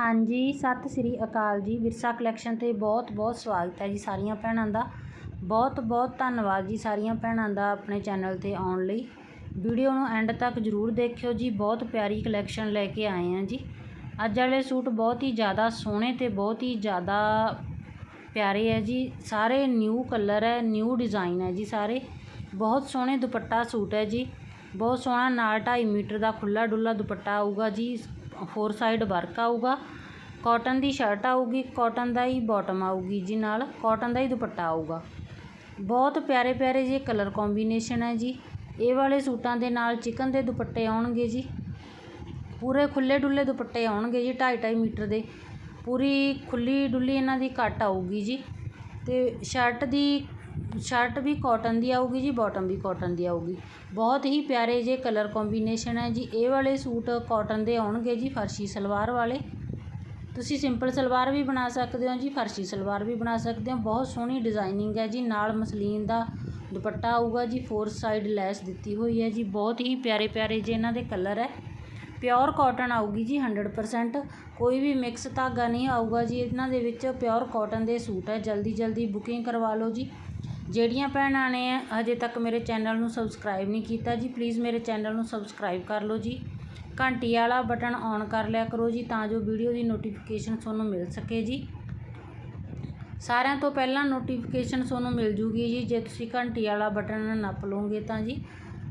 ਹਾਂਜੀ, ਸਤਿ ਸ੍ਰੀ ਅਕਾਲ ਜੀ। ਵਿਰਸਾ ਕਲੈਕਸ਼ਨ ਤੇ ਬਹੁਤ ਬਹੁਤ ਸਵਾਗਤ ਹੈ ਜੀ ਸਾਰੀਆਂ ਭੈਣਾਂ ਦਾ। ਬਹੁਤ ਬਹੁਤ ਧੰਨਵਾਦ ਜੀ ਸਾਰੀਆਂ ਭੈਣਾਂ ਦਾ ਆਪਣੇ ਚੈਨਲ ਤੇ ਆਉਣ ਲਈ। ਵੀਡੀਓ ਨੂੰ ਐਂਡ ਤੱਕ ਜਰੂਰ ਦੇਖਿਓ ਜੀ। ਬਹੁਤ ਪਿਆਰੀ ਕਲੈਕਸ਼ਨ ਲੈ ਕੇ ਆਏ ਹਾਂ ਜੀ। ਅੱਜ ਵਾਲੇ ਸੂਟ ਬਹੁਤ ਹੀ ਜ਼ਿਆਦਾ ਸੋਹਣੇ ਤੇ ਬਹੁਤ ਹੀ ਜ਼ਿਆਦਾ ਪਿਆਰੇ ਹੈ ਜੀ। ਸਾਰੇ ਨਿਊ ਕਲਰ ਹੈ ਨਿਊ ਡਿਜ਼ਾਈਨ ਹੈ ਜੀ ਸਾਰੇ। ਬਹੁਤ ਸੋਹਣੇ ਦੁਪੱਟਾ ਸੂਟ ਹੈ ਜੀ। ਬਹੁਤ ਸੋਹਣਾ ਨਾਲ 2.5 ਮੀਟਰ ਦਾ ਖੁੱਲਾ ਡੁੱਲਾ ਦੁਪੱਟਾ ਆਊਗਾ ਜੀ। ਫੋਰ ਸਾਈਡ ਵਰਕ ਆਊਗਾ। ਕਾਟਨ ਦੀ ਸ਼ਰਟ ਆਊਗੀ ਕਾਟਨ ਦਾ ਹੀ ਬਾਟਮ ਆਊਗੀ ਜੀ ਨਾਲ ਕਾਟਨ ਦਾ ਹੀ ਦੁਪੱਟਾ ਆਊਗਾ। ਬਹੁਤ ਪਿਆਰੇ ਪਿਆਰੇ ਜੇ ਕਲਰ ਕੰਬੀਨੇਸ਼ਨ ਹੈ ਜੀ। ਇਹ ਵਾਲੇ ਸੂਟਾਂ ਦੇ ਨਾਲ ਚਿਕਨ ਦੇ ਦੁਪੱਟੇ ਆਉਣਗੇ ਜੀ। ਪੂਰੇ ਖੁੱਲੇ ਡੁੱਲੇ ਦੁਪੱਟੇ ਆਉਣਗੇ ਜੀ 2.5 ਮੀਟਰ ਦੇ। ਪੂਰੀ ਖੁੱਲੀ ਡੁੱਲੀ ਇਹਨਾਂ ਦੀ ਕੱਟ ਆਊਗੀ ਜੀ। ਤੇ ਸ਼ਰਟ ਦੀ ਸ਼ਰਟ ਵੀ ਕੋਟਨ ਦੀ ਆਊਗੀ ਜੀ ਬੋਟਮ ਵੀ ਕੋਟਨ ਦੀ ਆਊਗੀ। ਬਹੁਤ ਹੀ ਪਿਆਰੇ ਜੇ ਕਲਰ ਕੰਬੀਨੇਸ਼ਨ ਹੈ ਜੀ। ਇਹ ਵਾਲੇ ਸੂਟ ਕੋਟਨ ਦੇ ਆਉਣਗੇ ਜੀ, ਫਰਸ਼ੀ ਸਲਵਾਰ ਵਾਲੇ। ਤੁਸੀਂ ਸਿੰਪਲ ਸਲਵਾਰ ਵੀ ਬਣਾ ਸਕਦੇ ਹੋ ਜੀ, ਫਰਸ਼ੀ ਸਲਵਾਰ ਵੀ ਬਣਾ ਸਕਦੇ ਹੋ। ਬਹੁਤ ਸੋਹਣੀ ਡਿਜ਼ਾਈਨਿੰਗ ਹੈ ਜੀ। ਨਾਲ ਮਸਲੀਨ ਦਾ ਦੁਪੱਟਾ ਆਊਗਾ ਜੀ ਫੋਰ ਸਾਈਡ ਲੈਸ ਦਿੱਤੀ ਹੋਈ ਹੈ ਜੀ। ਬਹੁਤ ਹੀ ਪਿਆਰੇ ਪਿਆਰੇ ਜੇ ਇਹਨਾਂ ਦੇ ਕਲਰ ਹੈ। ਪਿਓਰ ਕਾਟਨ ਆਊਗੀ ਜੀ 100% ਕੋਈ ਵੀ ਮਿਕਸ ਧਾਗਾ ਨਹੀਂ ਆਊਗਾ ਜੀ। ਇਹਨਾਂ ਦੇ ਵਿੱਚ ਪਿਓਰ ਕਾਟਨ ਦੇ ਸੂਟ ਹੈ। ਜਲਦੀ ਜਲਦੀ ਬੁਕਿੰਗ ਕਰਵਾ ਲਓ ਜੀ। ਜਿਹੜੀਆਂ ਭੈਣਾਂ ਨੇ ਹਜੇ ਤੱਕ ਮੇਰੇ ਚੈਨਲ ਨੂੰ ਸਬਸਕ੍ਰਾਈਬ ਨਹੀਂ ਕੀਤਾ ਜੀ ਪਲੀਜ਼ ਮੇਰੇ ਚੈਨਲ ਨੂੰ ਸਬਸਕ੍ਰਾਈਬ ਕਰ ਲਓ ਜੀ। ਘੰਟੀ ਵਾਲਾ ਬਟਨ ਔਨ ਕਰ ਲਿਆ ਕਰੋ ਜੀ ਤਾਂ ਜੋ ਵੀਡੀਓ ਦੀ ਨੋਟੀਫਿਕੇਸ਼ਨ ਤੁਹਾਨੂੰ ਮਿਲ ਸਕੇ ਜੀ। ਸਾਰਿਆਂ ਤੋਂ ਪਹਿਲਾਂ ਨੋਟੀਫਿਕੇਸ਼ਨ ਤੁਹਾਨੂੰ ਮਿਲ ਜੂਗੀ ਜੀ, ਜੇ ਤੁਸੀਂ ਘੰਟੀ ਵਾਲਾ ਬਟਨ ਨੱਪ ਲਓਗੇ ਤਾਂ ਜੀ।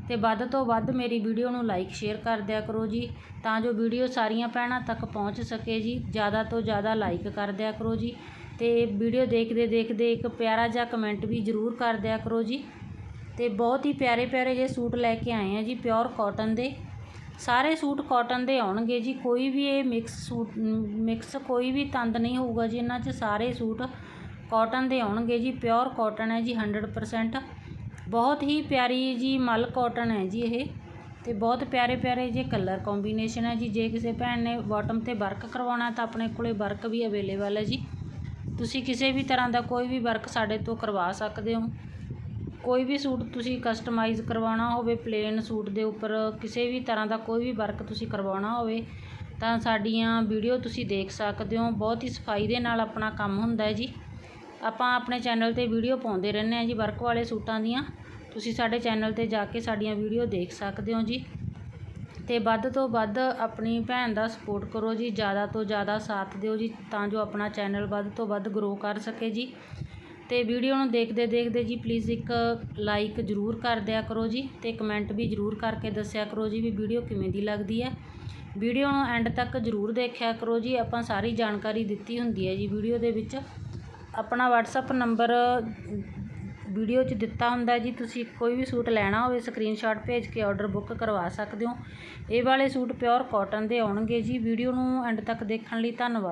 ਤੇ ਵੱਧ ਤੋਂ ਵੱਧ ਮੇਰੀ ਵੀਡੀਓ ਨੂੰ ਲਾਈਕ ਸ਼ੇਅਰ ਕਰ ਦਿਆ ਕਰੋ ਜੀ, ਤਾਂ ਜੋ ਵੀਡੀਓ ਸਾਰੀਆਂ ਭੈਣਾਂ ਤੱਕ ਪਹੁੰਚ ਸਕੇ ਜੀ। ਜ਼ਿਆਦਾ ਤੋਂ ਜ਼ਿਆਦਾ ਲਾਈਕ ਕਰ ਦਿਆ ਕਰੋ ਜੀ। ਤੇ ਵੀਡੀਓ ਦੇਖਦੇ ਦੇਖਦੇ ਇੱਕ ਪਿਆਰਾ ਜਿਹਾ ਕਮੈਂਟ ਵੀ ਜ਼ਰੂਰ ਕਰ ਦਿਆ ਕਰੋ ਜੀ। ਤੇ ਬਹੁਤ ਹੀ ਪਿਆਰੇ ਪਿਆਰੇ ਜੇ ਸੂਟ ਲੈ ਕੇ ਆਏ ਆ ਜੀ ਪਿਓਰ ਕਾਟਨ ਦੇ। ਸਾਰੇ ਸੂਟ ਕਾਟਨ ਦੇ ਆਉਣਗੇ ਜੀ, ਕੋਈ ਵੀ ਇਹ ਮਿਕਸ ਸੂਟ ਮਿਕਸ ਕੋਈ ਵੀ ਤੰਦ ਨਹੀਂ ਹੋਊਗਾ ਜੀ, ਇਹਨਾਂ 'ਚ ਸਾਰੇ ਸੂਟ ਕਾਟਨ ਦੇ ਆਉਣਗੇ ਜੀ ਪਿਓਰ ਕਾਟਨ ਹੈ ਜੀ 100% ਬਹੁਤ ਹੀ ਪਿਆਰੀ ਜੀ ਮਲ ਕਾਟਨ ਹੈ ਜੀ ਇਹ। ਤੇ ਬਹੁਤ ਪਿਆਰੇ ਪਿਆਰੇ ਜੇ ਕਲਰ ਕੰਬੀਨੇਸ਼ਨ ਹੈ ਜੀ, ਜੇ ਕਿਸੇ ਭੈਣ ਨੇ ਬਾਟਮ ਤੇ ਵਰਕ ਕਰਵਾਉਣਾ ਤਾਂ ਆਪਣੇ ਕੋਲੇ ਵਰਕ ਵੀ ਅਵੇਲੇਬਲ ਹੈ ਜੀ। ਤੁਸੀਂ ਕਿਸੇ ਵੀ ਤਰ੍ਹਾਂ ਦਾ ਕੋਈ ਵੀ ਵਰਕ ਸਾਡੇ ਤੋਂ ਕਰਵਾ ਸਕਦੇ ਹੋ। ਕੋਈ ਵੀ ਸੂਟ ਤੁਸੀਂ ਕਸਟਮਾਈਜ਼ ਕਰਵਾਉਣਾ ਹੋਵੇ ਪਲੇਨ ਸੂਟ ਦੇ ਉੱਪਰ ਕਿਸੇ ਵੀ ਤਰ੍ਹਾਂ ਦਾ ਕੋਈ ਵੀ ਵਰਕ ਤੁਸੀਂ ਕਰਵਾਉਣਾ ਹੋਵੇ, ਤਾਂ ਸਾਡੀਆਂ ਵੀਡੀਓ ਤੁਸੀਂ ਦੇਖ ਸਕਦੇ ਹੋ। ਬਹੁਤ ਹੀ ਸਫ਼ਾਈ ਦੇ ਨਾਲ ਆਪਣਾ ਕੰਮ ਹੁੰਦਾ ਹੈ ਜੀ। ਆਪਾਂ ਆਪਣੇ ਚੈਨਲ ਤੇ ਵੀਡੀਓ ਪਾਉਂਦੇ ਰਹਿੰਦੇ ਆ ਜੀ ਵਰਕ ਵਾਲੇ ਸੂਟਾਂ ਦੀਆਂ। ਤੁਸੀਂ ਸਾਡੇ ਚੈਨਲ ਤੇ ਜਾ ਕੇ ਸਾਡੀਆਂ ਵੀਡੀਓ ਦੇਖ ਸਕਦੇ ਹੋ ਜੀ। ਅਤੇ ਵੱਧ ਤੋਂ ਵੱਧ ਆਪਣੀ ਭੈਣ ਦਾ ਸਪੋਰਟ ਕਰੋ ਜੀ, ਜ਼ਿਆਦਾ ਤੋਂ ਜ਼ਿਆਦਾ ਸਾਥ ਦਿਓ ਜੀ, ਤਾਂ ਜੋ ਆਪਣਾ ਚੈਨਲ ਵੱਧ ਤੋਂ ਵੱਧ ਗਰੋ ਕਰ ਸਕੇ ਜੀ। ਅਤੇ ਵੀਡੀਓ ਨੂੰ ਦੇਖਦੇ ਦੇਖਦੇ ਜੀ ਪਲੀਜ਼ ਇੱਕ ਲਾਈਕ ਜ਼ਰੂਰ ਕਰ ਦਿਆ ਕਰੋ ਜੀ ਅਤੇ ਕਮੈਂਟ ਵੀ ਜ਼ਰੂਰ ਕਰਕੇ ਦੱਸਿਆ ਕਰੋ ਜੀ ਵੀ ਵੀਡੀਓ ਕਿਵੇਂ ਦੀ ਲੱਗਦੀ ਹੈ। ਵੀਡੀਓ ਨੂੰ ਐਂਡ ਤੱਕ ਜ਼ਰੂਰ ਦੇਖਿਆ ਕਰੋ ਜੀ, ਆਪਾਂ ਸਾਰੀ ਜਾਣਕਾਰੀ ਦਿੱਤੀ ਹੁੰਦੀ ਹੈ ਜੀ ਵੀਡੀਓ ਦੇ ਵਿੱਚ। ਆਪਣਾ WhatsApp ਨੰਬਰ ਵੀਡੀਓ 'ਚ ਦਿੱਤਾ ਹੁੰਦਾ ਜੀ, ਤੁਸੀਂ ਕੋਈ ਵੀ ਸੂਟ ਲੈਣਾ ਹੋਵੇ ਸਕਰੀਨਸ਼ਾਟ ਭੇਜ ਕੇ ਆਰਡਰ ਬੁੱਕ ਕਰਵਾ ਸਕਦੇ ਹੋ। ਇਹ ਵਾਲੇ ਸੂਟ ਪਿਓਰ ਕਾਟਨ ਦੇ ਆਉਣਗੇ ਜੀ। ਵੀਡੀਓ ਨੂੰ ਐਂਡ ਤੱਕ ਦੇਖਣ ਲਈ ਧੰਨਵਾਦ।